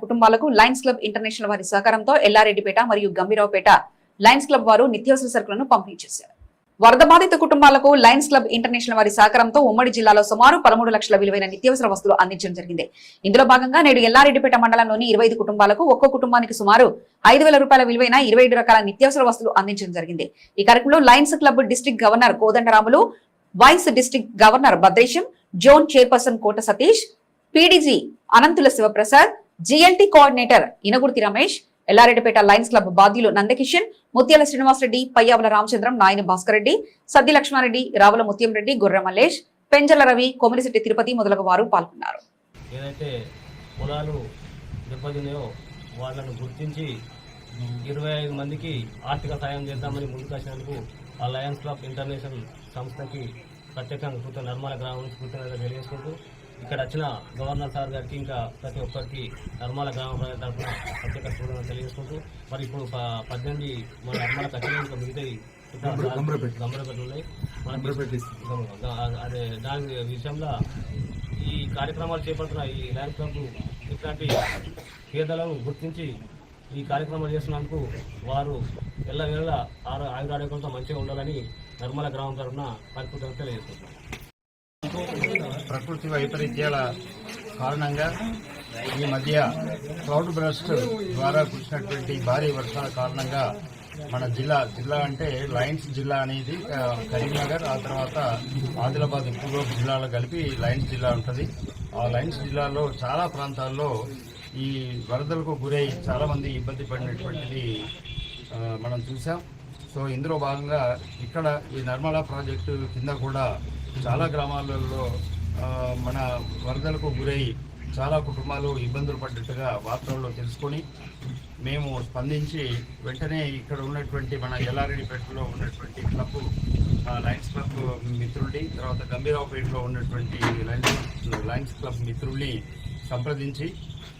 కుటుంబాలకు Lions club international వారి సహకారంతో ఎల్లారెడ్డిపేట మరియు గంభీరావుపేట లయన్స్ క్లబ్ వారు నిత్యావసర సరుకులను పంపిణీ చేశారు. వరద బాధిత కుటుంబాలకు లయన్స్ క్లబ్ ఇంటర్నేషనల్ వారి సహకారంతో ఉమ్మడి జిల్లాలో సుమారు పదమూడు లక్షల విలువైన నిత్యావసర వస్తువులు అందించడం జరిగింది. ఇందులో భాగంగా నేడు ఎల్లారెడ్డిపేట మండలంలోని ఇరవై ఐదు కుటుంబాలకు ఒక్కో కుటుంబానికి సుమారు ఐదు వేల రూపాయల విలువైన ఇరవై ఐదు రకాల నిత్యావసర వస్తువులు అందించడం జరిగింది. ఈ కార్యక్రమంలో lions club district governor Kodandaramulu vice district governor Bhadresham zone chairperson Kota Satish PDG Anantula Sivaprasad GLT coordinator Inagurthi Ramesh Yellareddypet lions club బాధ్యులు నందకిషన్ ముత్యాల శ్రీనివాసరెడ్డి పయ్యావుల రామచంద్రం నాయని భాస్కర్ రెడ్డి సద్ది లక్ష్మారెడ్డి రావుల ముత్యం రెడ్డి గొర్రె మల్లేష్ పెంజల రవి కొమిరిశెట్టి తిరుపతి మొదలగు వారు పాల్గొన్నారు. ఏదైతే పొలాలు దెబ్బతిన్నాయో వాళ్ళను గుర్తించి ఇరవై ఐదు మందికి ఆర్థిక సాయం చేద్దామని ముందుకు వచ్చినందుకు ఆ లయన్స్ క్లబ్ ఇంటర్నేషనల్ సంస్థకి ప్రత్యేకంగా కృత నిర్మాణ గ్రామం కృతజ్ఞత తెలియజేసుకుంటూ ఇక్కడ వచ్చిన గవర్నర్ సార్ గారికి ఇంకా ప్రతి ఒక్కరికి నర్మల గ్రామ ప్రజల తరఫున ప్రత్యేక కృతజ్ఞత తెలియజేసుకుంటూ మరి ఇప్పుడు పద్దెనిమిది మన నర్మలకు వచ్చిన ఇంకా మిగతాయి ఉన్నాయి. అదే దాని విషయంలో ఈ కార్యక్రమాలు చేపడుతున్న ఈ ల్యాండ్ క్లబ్ ఇట్లాంటి పేదలను గుర్తించి ఈ కార్యక్రమాలు చేస్తున్నందుకు వారు ఎల్ల వేళ ఆరు ఆయురారోగ్యంతో మంచిగా ఉండాలని నిర్మల గ్రామం తరఫున పరికృతం తెలియజేస్తున్నాం ప్రకృతి వైపరీత్యాల కారణంగా ఈ మధ్య క్లౌడ్ బ్రస్ట్ ద్వారా కురిసినటువంటి భారీ వర్షాల కారణంగా మన జిల్లా జిల్లా అంటే లయన్స్ జిల్లా అనేది కరీంనగర్ ఆ తర్వాత ఆదిలాబాద్ పూర్వ జిల్లాలో కలిపి లయన్స్ జిల్లా ఉంటుంది. ఆ లయన్స్ జిల్లాలో చాలా ప్రాంతాల్లో ఈ వరదలకు గురై చాలామంది ఇబ్బంది పడినటువంటిది మనం చూసాం. సో ఇందులో భాగంగా ఇక్కడ ఈ నర్మలా ప్రాజెక్టు కింద కూడా చాలా గ్రామాలలో మన వరదలకు గురై చాలా కుటుంబాలు ఇబ్బందులు పడ్డట్టుగా వార్తల్లో తెలుసుకొని మేము స్పందించి వెంటనే ఇక్కడ ఉన్నటువంటి మన ఎల్లారెడ్డిపేటలో ఉన్నటువంటి క్లబ్ ఆ, లయన్స్ క్లబ్ మిత్రుల్ని తర్వాత గంభీరావుపేటలో ఉన్నటువంటి లయన్స్ లయన్స్ క్లబ్ మిత్రుల్ని సంప్రదించి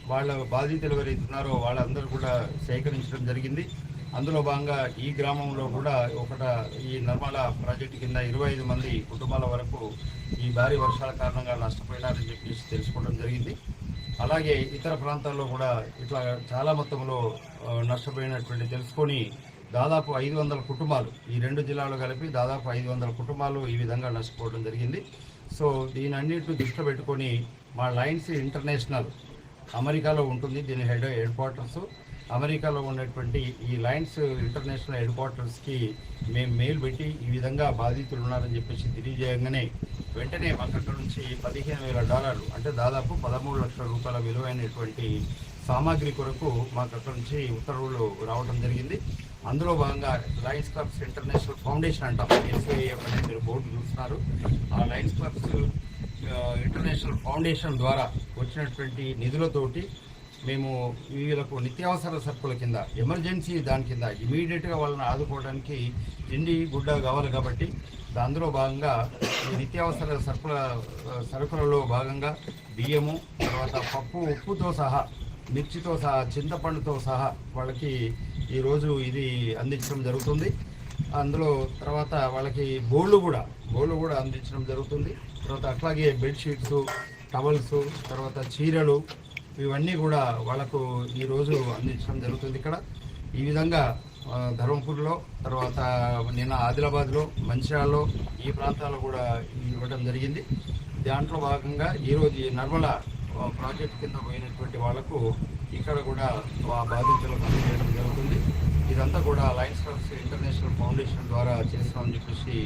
వాళ్ళ బాధితులు ఎవరైతే ఉన్నారో వాళ్ళందరూ కూడా సేకరించడం జరిగింది. అందులో భాగంగా ఈ గ్రామంలో కూడా ఒకట ఈ నర్మల ప్రాజెక్టు కింద ఇరవై ఐదు మంది కుటుంబాల వరకు ఈ భారీ వర్షాల కారణంగా నష్టపోయినారని చెప్పేసి తెలుసుకోవడం జరిగింది. అలాగే ఇతర ప్రాంతాల్లో కూడా ఇట్లా చాలా మొత్తంలో నష్టపోయినటువంటి తెలుసుకొని దాదాపు ఐదు వందల కుటుంబాలు ఈ రెండు జిల్లాలు కలిపి దాదాపు ఐదు వందల కుటుంబాలు ఈ విధంగా నష్టపోవడం జరిగింది. సో దీని అన్నింటిని దృష్టిలో పెట్టుకొని మా లయన్స్ ఇంటర్నేషనల్ అమెరికాలో ఉంటుంది దీని హెడ్ హెడ్ క్వార్టర్స్. అమెరికాలో ఉన్నటువంటి ఈ లయన్స్ ఇంటర్నేషనల్ హెడ్ క్వార్టర్స్కి మేము మెయిల్ పెట్టి ఈ విధంగా బాధితులు ఉన్నారని చెప్పేసి తెలియజేయగానే వెంటనే మాకు అక్కడ నుంచి పదిహేను వేల డాలర్లు అంటే దాదాపు పదమూడు లక్షల రూపాయల విలువైనటువంటి సామాగ్రి కొరకు మాకు అక్కడ నుంచి ఉత్తర్వులు రావడం జరిగింది. అందులో భాగంగా లయన్స్ క్లబ్స్ ఇంటర్నేషనల్ ఫౌండేషన్ అంటాం ఎస్ఐఎఫ్ అనేది మీరు బోర్డు చూస్తున్నారు. ఆ లయన్స్ క్లబ్స్ ఇంటర్నేషనల్ ఫౌండేషన్ ద్వారా వచ్చినటువంటి నిధులతోటి మేము వీళ్ళకు నిత్యావసర సరుకుల కింద ఎమర్జెన్సీ దాని కింద ఇమీడియట్గా వాళ్ళని ఆదుకోవడానికి తిండి గుడ్డ కావాలి కాబట్టి అందులో భాగంగా ఈ నిత్యావసర సరుకుల సరుకులలో భాగంగా బియ్యము తర్వాత పప్పు ఉప్పుతో సహా మిర్చితో సహా చింతపండుతో సహా వాళ్ళకి ఈరోజు ఇది అందించడం జరుగుతుంది. అందులో తర్వాత వాళ్ళకి బోళ్ళు కూడా బోళ్ళు కూడా అందించడం జరుగుతుంది. తర్వాత అట్లాగే బెడ్షీట్స్ టవల్స్ తర్వాత చీరలు ఇవన్నీ కూడా వాళ్ళకు ఈరోజు అందించడం జరుగుతుంది ఇక్కడ. ఈ విధంగా ధర్మపూర్లో తర్వాత నిన్న ఆదిలాబాద్లో మంచిర్యాలలో ఈ ప్రాంతాల్లో కూడా ఇవ్వడం జరిగింది. దాంట్లో భాగంగా ఈరోజు ఈ నర్మల ప్రాజెక్ట్ కింద పోయినటువంటి వాళ్ళకు ఇక్కడ కూడా ఆ బాధితులకు అందజేయడం జరుగుతుంది. ఇదంతా కూడా లయన్స్ క్లబ్స్ ఇంటర్నేషనల్ ఫౌండేషన్ ద్వారా చేస్తామని చెప్పేసి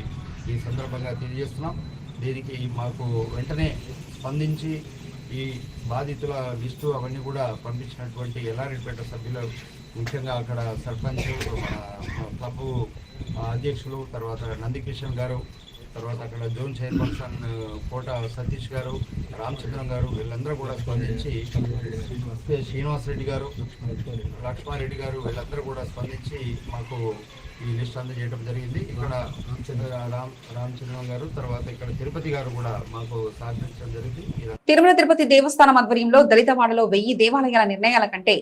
ఈ సందర్భంగా తెలియజేస్తున్నాం. దీనికి మాకు వెంటనే స్పందించి ఈ బాధితుల లిస్టు అవన్నీ కూడా పంపించినటువంటి ఎల్లారెడ్డిపేట సభ్యులు ముఖ్యంగా అక్కడ సర్పంచ్ క్లబ్ అధ్యక్షులు తర్వాత నందికిషన్ గారు తర్వాత అక్కడ జోన్ చైర్పర్సన్ కోట సతీష్ గారు రామచంద్రం గారు వీళ్ళందరూ కూడా స్పందించి శ్రీనివాస్ రెడ్డి గారు లక్ష్మారెడ్డి గారు వీళ్ళందరూ కూడా స్పందించి మాకు ఈ లిస్ట్ అందజేయడం జరిగింది. ఇక్కడ రామచంద్ర రామ్ రామచంద్రం గారు తర్వాత ఇక్కడ తిరుపతి గారు కూడా మాకు సహకరించడం జరిగింది. తిరుమల తిరుపతి దేవస్థానం ఆధ్వర్యంలో దళితవాడలో వెయ్యి దేవాలయాల నిర్ణయాల కంటే